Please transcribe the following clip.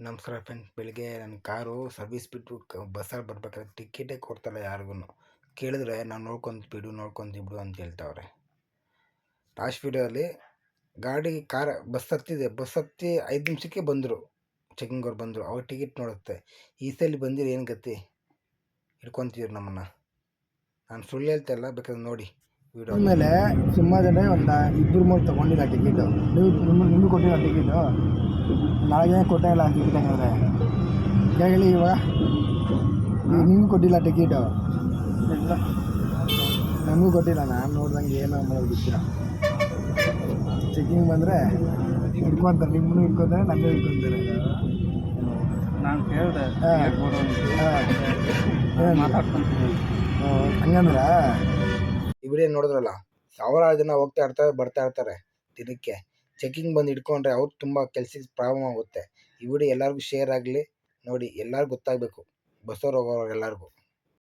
ನಮಸ್ಕಾರ ಫ್ರೆಂಡ್ಸ್ ಬೆಳಿಗ್ಗೆ ನನ್ನ ಕಾರು ಸರ್ವಿಸ್ ಬಿಟ್ಟು ಬಸ್ಸಲ್ಲಿ ಬರ್ಬೇಕಾದ್ರೆ ಟಿಕೆಟೇ ಕೊಡ್ತಾಯಿಲ್ಲ ಯಾರಿಗೂ ಕೇಳಿದ್ರೆ ನಾವು ನೋಡ್ಕೊಂತ ಬಿಡು ನೋಡ್ಕೊಂತ ಬಿಡು ಅಂತ ಹೇಳ್ತಾವ್ರೆ. ಲಾಸ್ಟ್ ವೀಡಿಯೋದಲ್ಲಿ ಗಾಡಿ ಕಾರ್ ಬಸ್ ಹತ್ತಿದೆ. ಬಸ್ ಹತ್ತಿ ಐದು ನಿಮಿಷಕ್ಕೆ ಬಂದರು. ಚೆಕಿಂಗ್ ಅವ್ರು ಬಂದರು. ಅವ್ರು ಟಿಕೆಟ್ ನೋಡುತ್ತೆ. ಈ ಸಲ ಬಂದಿರೋ ಏನು ಗತಿ? ಹಿಡ್ಕೊತಿದ್ರು ನಮ್ಮನ್ನು. ನಾನು ಸುಳ್ಳು ಹೇಳ್ತಾ ಇಲ್ಲ, ಬೇಕಾದ್ರೆ ನೋಡಿ. ಆಮೇಲೆ ಸುಮಾರು ಜನ ಒಂದು ಇಬ್ಬರು ಮೂರು ತೊಗೊಂಡಿಲ್ಲ ಟಿಕೆಟು ನೀವು ನಿಮ್ಮ ನಿಮಗೆ ಕೊಟ್ಟಿಲ್ಲ ಟಿಕೆಟು ಜನ ಕೊಟ್ಟೇ ಇಲ್ಲ ಟಿಕೆಟ್ ಹಂಗಾದ್ರೆ ಹೇಳಿ ಇವಾಗ ನಿಮ್ಗೆ ಕೊಟ್ಟಿಲ್ಲ ಟಿಕೆಟು ನಮಗೂ ಕೊಟ್ಟಿಲ್ಲ ನಾನು ನೋಡ್ದಂಗೆ ಏನೋ ಮಾಡೋದು ಚೆಕಿಂಗ್ ಬಂದರೆ ಇಟ್ಕೊಂತಾರೆ ನಿಮ್ಮನ್ನು ಹಿಡ್ಕೊಂತಾರೆ ನನ್ನೂ ಇಟ್ಕೊಂತಾರೆ ನಾನು ಕೇಳಿದೆ ಹಾಂ. ಹಾಂ. ಮಾತಾಡ್ತೀನಿ ಹಂಗಂದ್ರೆ ಈ ನೋಡಿದ್ರಲ್ಲ, ಸಾವಿರಾರು ಜನ ಹೋಗ್ತಾ ಇರ್ತಾರೆ, ಬರ್ತಾ ಇರ್ತಾರೆ ದಿನಕ್ಕೆ. ಚೆಕಿಂಗ್ ಬಂದು ಹಿಡ್ಕೊಂಡ್ರೆ ಅವ್ರು ತುಂಬ ಕೆಲ್ಸಕ್ಕೆ ಪ್ರಾಬ್ಲಮ್ ಆಗುತ್ತೆ. ಈ ವಿಡಿಯೋ ಎಲ್ಲರಿಗೂ ಶೇರ್ ಆಗಲಿ, ನೋಡಿ ಎಲ್ಲರಿಗೂ ಗೊತ್ತಾಗಬೇಕು. ಬಸ್ಸವ್ರು ಹೋಗೋರು ಎಲ್ಲರಿಗೂ.